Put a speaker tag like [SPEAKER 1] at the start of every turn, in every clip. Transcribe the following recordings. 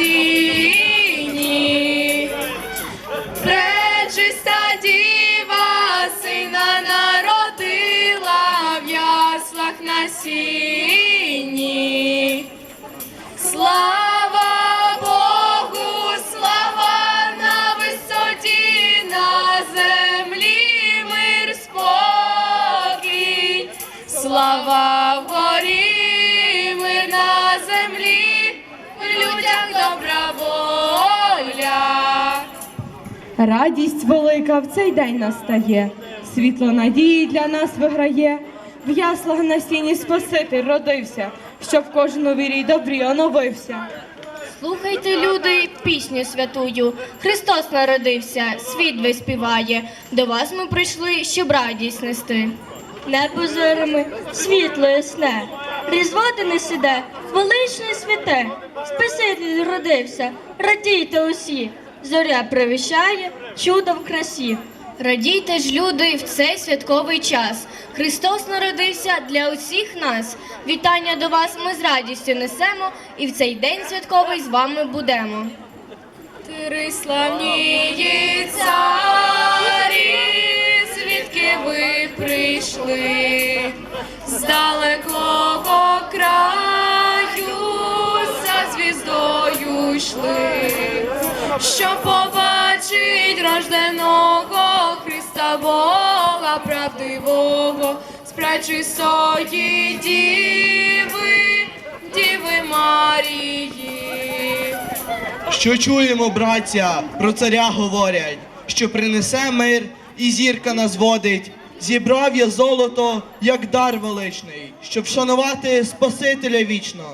[SPEAKER 1] сіні. Пречиста діва сина народила в яслах на сіні. Слава Богу, слава на висоті, на землі мир спокій, слава
[SPEAKER 2] Радість велика в цей день настає, світло надії для нас виграє. В яслах на сіні Спаситель родився, щоб кожен у вірі добрі оновився.
[SPEAKER 3] Слухайте, люди, пісню святую. Христос народився, світ весь співає. До вас ми прийшли, щоб радість нести. Небо зорями, світло ясне, різдва не іде, величне святе, Спаситель родився, радійте усі, зоря привіщає, чудо в красі. Радійте ж, люди, в цей святковий час. Христос народився для усіх нас. Вітання до вас ми з радістю несемо і в цей день святковий з вами будемо.
[SPEAKER 1] Три славні царі, звідки ви прийшли з далекого краю, за звіздою йшли, щоб побачить рожденого Христа Бога правдивого, з пречистої діви, діви Марії.
[SPEAKER 4] Що чуємо, браття, про царя говорять, що принесе мир і зірка нас водить. Зібрав я золото, як дар величний, щоб шанувати Спасителя вічно.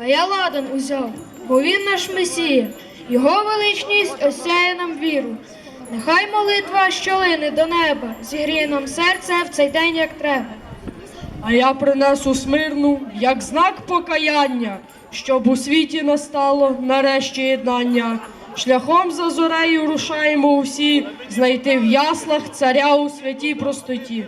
[SPEAKER 5] А я ладан узяв, бо він наш Месія, його величність осяє нам віру. Нехай молитва, що лине до неба, зігріє нам серце в цей день, як треба.
[SPEAKER 2] А я принесу смирну, як знак покаяння, щоб у світі настало нарешті єднання. Шляхом за зорею рушаємо усі, знайти в яслах царя у святій простоті.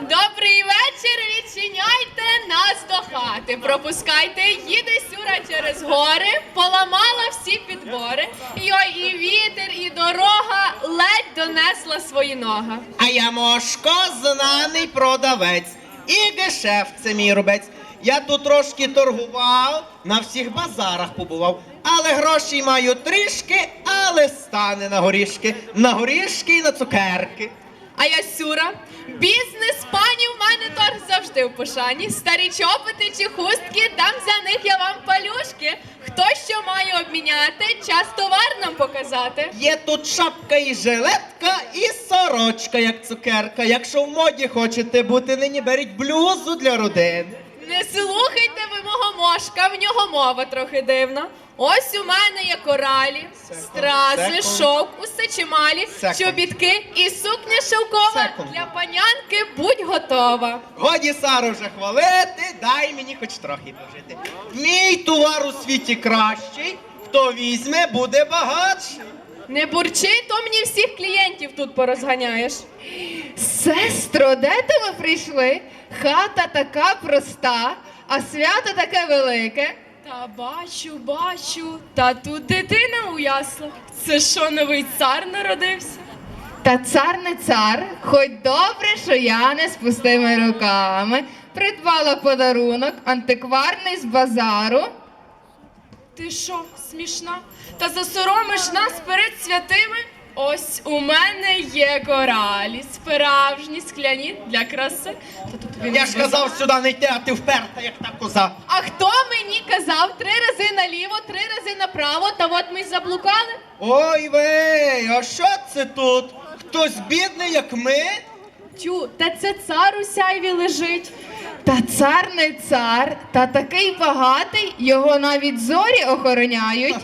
[SPEAKER 1] Добрий вечір, відчиняйте нас до хати. Пропускайте, їде сюра через гори, поламала всі підбори. Йой, і вітер, і дорога ледь донесла свої ноги.
[SPEAKER 6] А я Мошко, знаний продавець. І гешефт це мій рубець. Я тут трошки торгував, на всіх базарах побував. Але грошей маю трішки, але стане на горішки. На горішки і на цукерки.
[SPEAKER 1] А я сюра. Бізнес пані в мене торг завжди в пошані. Старі чопити чи хустки, дам за них я вам палюшки. Хто що має обміняти, час товар нам показати.
[SPEAKER 6] Є тут шапка і жилетка, і сорочка, як цукерка. Якщо в моді хочете бути, нині беріть блюзу для родини.
[SPEAKER 1] Не слухайте ви мого мошка, в нього мова трохи дивна. Ось у мене є коралі, стрази, шовк, усе чималі, чобітки і сукня шовкова. Для панянки будь готова.
[SPEAKER 6] Годі Сару вже хвалити, дай мені хоч трохи пожити. Мій товар у світі кращий, хто візьме, буде багатший.
[SPEAKER 1] Не бурчи, то мені всіх клієнтів тут порозганяєш.
[SPEAKER 7] Сестро, де то ви прийшли? Хата така проста, а свято таке велике.
[SPEAKER 1] Та бачу, бачу, та тут дитина у яслах. Це що, новий цар народився?
[SPEAKER 7] Та цар не цар, хоч добре, що я не з пустими руками. Придбала подарунок антикварний з базару.
[SPEAKER 1] Ти що, смішна? Та засоромиш нас перед святими? Ось у мене є коралі, справжні скляні для краси. Та тут
[SPEAKER 6] Я ж казав сюди не йти, а ти вперта, як та коза.
[SPEAKER 1] А хто мені казав три рази наліво, три рази направо, та от ми й заблукали?
[SPEAKER 6] Ой вей, а що це тут? Хтось бідний, як ми?
[SPEAKER 1] Тю, та це цар у сяйві лежить.
[SPEAKER 7] Та цар не цар, та такий багатий, його навіть зорі охороняють.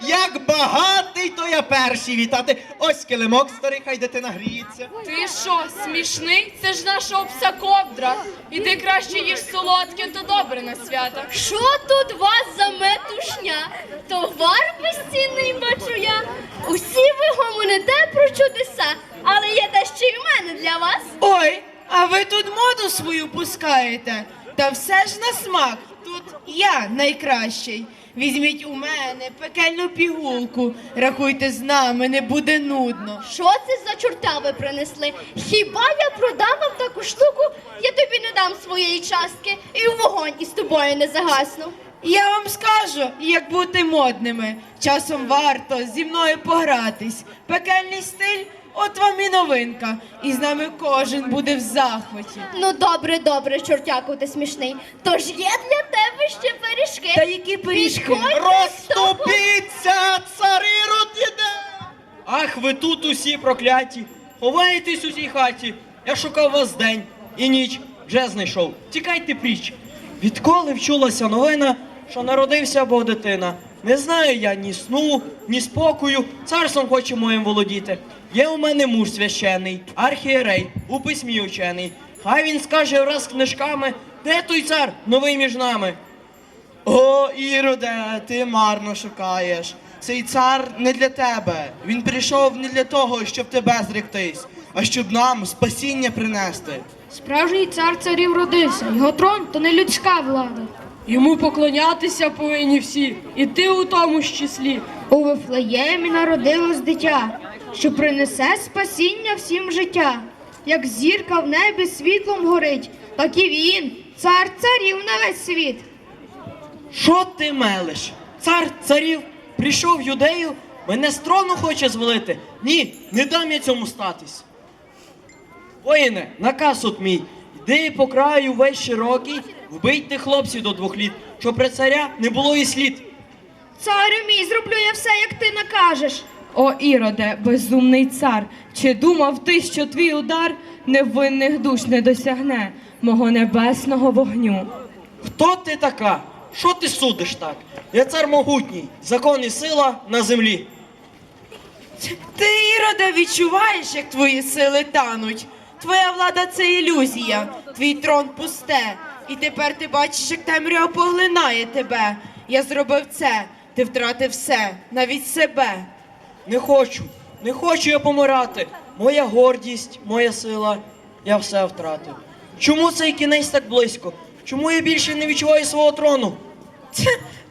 [SPEAKER 6] Як багатий, то я перший вітати. Ось килимок старий, хай дитина гріється.
[SPEAKER 1] Ти що, смішний? Це ж наша обса ковдра. Іди краще їж солодке, то добре на свята.
[SPEAKER 3] Що тут вас за метушня? Товар безцінний бачу я. Усі ви гомоните про чудеса, але є дещо й в мене для вас.
[SPEAKER 8] Ой, а ви тут моду свою пускаєте? Та все ж на смак. Тут Я найкращий. Візьміть у мене пекельну пігулку. Рахуйте з нами, не буде нудно.
[SPEAKER 3] Що це за чорта ви принесли? Хіба я продам вам таку штуку? Я тобі не дам своєї частки і в вогонь із тобою не загасну.
[SPEAKER 8] Я вам скажу, як бути модними. Часом варто зі мною погратись. Пекельний стиль, от вам і новинка. І з нами кожен буде в захваті.
[SPEAKER 3] Ну добре, добре, чортяку ти смішний. Тож є для тебе ще пиріжки.
[SPEAKER 8] Та які пиріжки?
[SPEAKER 6] Розступіться, царі іде!
[SPEAKER 9] Ах, ви тут усі прокляті. Ховаєтесь у цій хаті. Я шукав вас день і ніч, вже знайшов. Тікайте пріч. Відколи вчулася новина, що народився Бог дитина. Не знаю я ні сну, ні спокою, царством хоче моїм володіти. Є у мене муж священий, архієрей, у письмі учений. Хай він скаже враз книжками, де той цар новий між нами.
[SPEAKER 4] О, Іроде, ти марно шукаєш. Цей цар не для тебе. Він прийшов не для того, щоб тебе зректись, а щоб нам спасіння принести.
[SPEAKER 5] Справжній цар царів родився. Його трон то не людська влада.
[SPEAKER 2] Йому поклонятися повинні всі, і ти у тому ж числі.
[SPEAKER 5] У Вифлеємі народилось дитя, що принесе спасіння всім життя. Як зірка в небі світлом горить, так і він, цар царів на весь світ.
[SPEAKER 9] Що ти мелиш? Цар царів прийшов юдею, мене з трону хоче звалити. Ні, не дам я цьому статись. Воїне, наказ от мій. Йди по краю весь широкий, вбийте хлопців до двох літ, щоб при царя не було і слід.
[SPEAKER 5] Царю мій, зроблю я все, як ти накажеш.
[SPEAKER 7] О, Іроде, безумний цар, чи думав ти, що твій удар невинних душ не досягне мого небесного вогню?
[SPEAKER 9] Хто ти така? Що ти судиш так? Я цар могутній, закон і сила на землі.
[SPEAKER 8] Ти, Іроде, відчуваєш, як твої сили тануть. Твоя влада це ілюзія, твій трон пусте. І тепер ти бачиш, як темрява поглинає тебе. Я зробив це, ти втратив все, навіть себе.
[SPEAKER 9] Не хочу, не хочу я помирати. Моя гордість, моя сила, я все втратив. Чому цей кінець так близько? Чому я більше не відчуваю свого трону?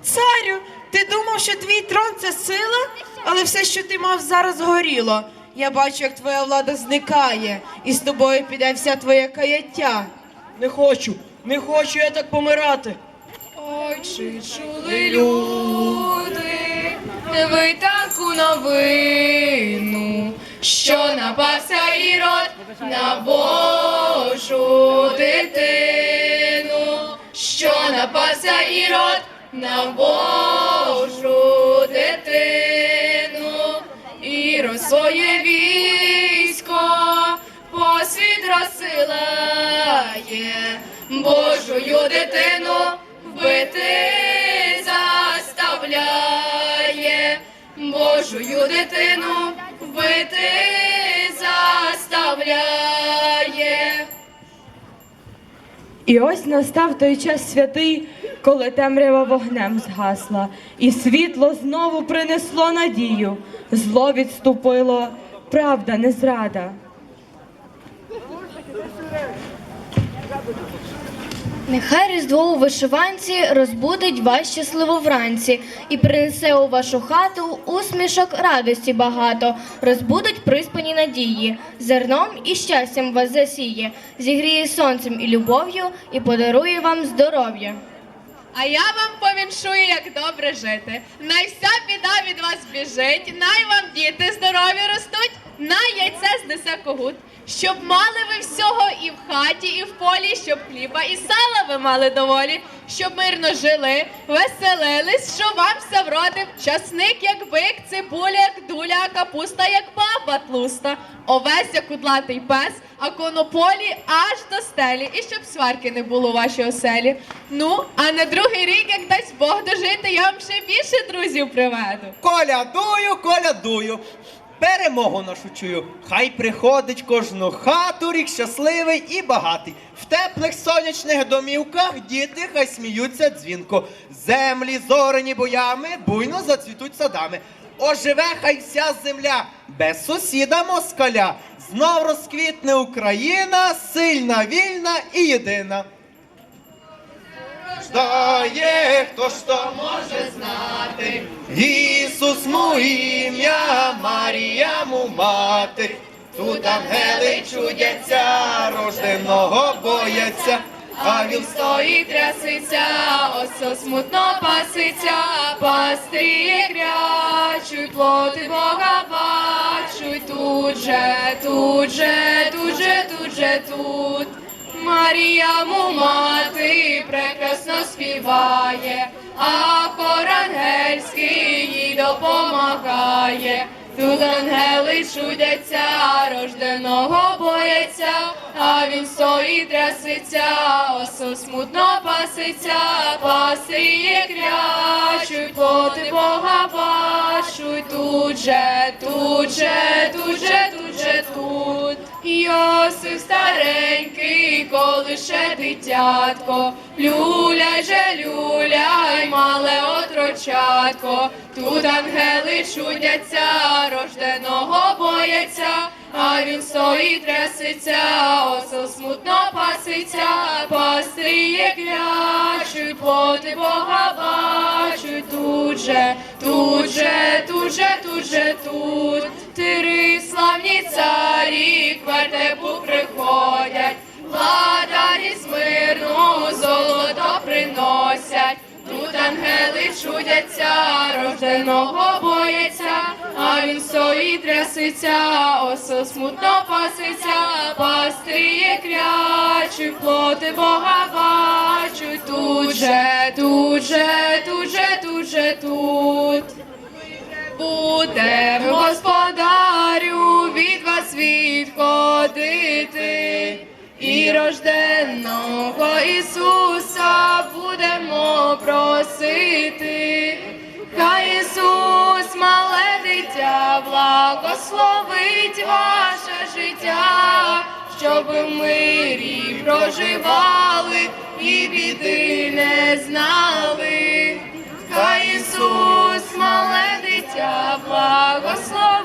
[SPEAKER 8] Царю, ти думав, що твій трон це сила, але все, що ти мав зараз, горіло. Я бачу, як твоя влада зникає, і з тобою піде вся твоя каяття.
[SPEAKER 9] Не хочу, не хочу я так помирати.
[SPEAKER 7] Ой, чи чули люди, ви таку новину, що напався ірод на Божу дитину, що напався ірод на Божу дитину, ірод своє військо по світ розсилає, Божою дитину вбити заставляє, Божою дитину вбити заставляє.
[SPEAKER 10] І ось настав той час святий, коли темрява вогнем згасла, і світло знову принесло надію, зло відступило, правда не зрада.
[SPEAKER 3] Нехай різдво у вишиванці розбудить вас щасливо вранці і принесе у вашу хату усмішок радості багато, розбудить приспані надії, зерном і щастям вас засіє, зігріє сонцем і любов'ю і подарує вам здоров'я.
[SPEAKER 1] А я вам повіншую, як добре жити. Най вся біда від вас біжить, най вам діти здорові ростуть, най яйце знесе когут. Щоб мали ви всього і в хаті, і в полі, щоб хліба і сала ви мали доволі, щоб мирно жили, веселились, що вам все вродив. Часник, як бик, цибуля, як дуля, капуста, як баба тлуста, овес, як кудлатий пес, а конополі аж до стелі, і щоб сварки не було у вашій оселі. Ну, а на другий рік, як дасть Бог дожити, я вам ще більше друзів приведу.
[SPEAKER 6] Колядую, колядую. Перемогу нашу чую. Хай приходить кожну хату, рік щасливий і багатий. В теплих сонячних домівках діти хай сміються дзвінко. Землі зорені боями, буйно зацвітуть садами. Оживе хай вся земля, без сусіда москаля. Знов розквітне Україна, сильна, вільна і єдина. хто ж то може знати? Ісус му ім'я, Марія му мати. Тут ангели чудяться, рожденого бояться, а він
[SPEAKER 1] Стоїть тряситься, осо смутно паситься, пастрі крячуть, плоти Бога бачуть, тут же, тут же, тут же, тут же, тут. Марія му мати прекрасно співає, а хор ангельський їй допомагає. Тут ангели чудяться, рожденого бояться, а він стоїть тряситься, осо смутно паситься, пастріє крячуть, плоти Бога бачуть, тут же, тут же, тут же. Йосиф старенький, коли ще дитятко, люляй же, люляй, мале отрочатко, тут ангели чудяться, рожденого бояться, а він стоїть тряситься, осел смутно паситься, пастріє клячуть, плоти Бога бачуть, тут же, тут же, тут же, тут же, тут. Три славні царі к вертепу приходять, владарі смирну золото приносять. Тут ангели чудяться, рожденого бояться, а він стоїть тряситься, осел смутно паситься, пастріє крячуть, плоти Бога бачуть, тут же, тут же, тут же, тут же, тут. Будем, господарю, від вас відходити, і рожденого Ісуса будемо просити. Хай Ісус, мале дитя, благословить ваше життя, щоб в мирі проживали і біди не знали життя благослови.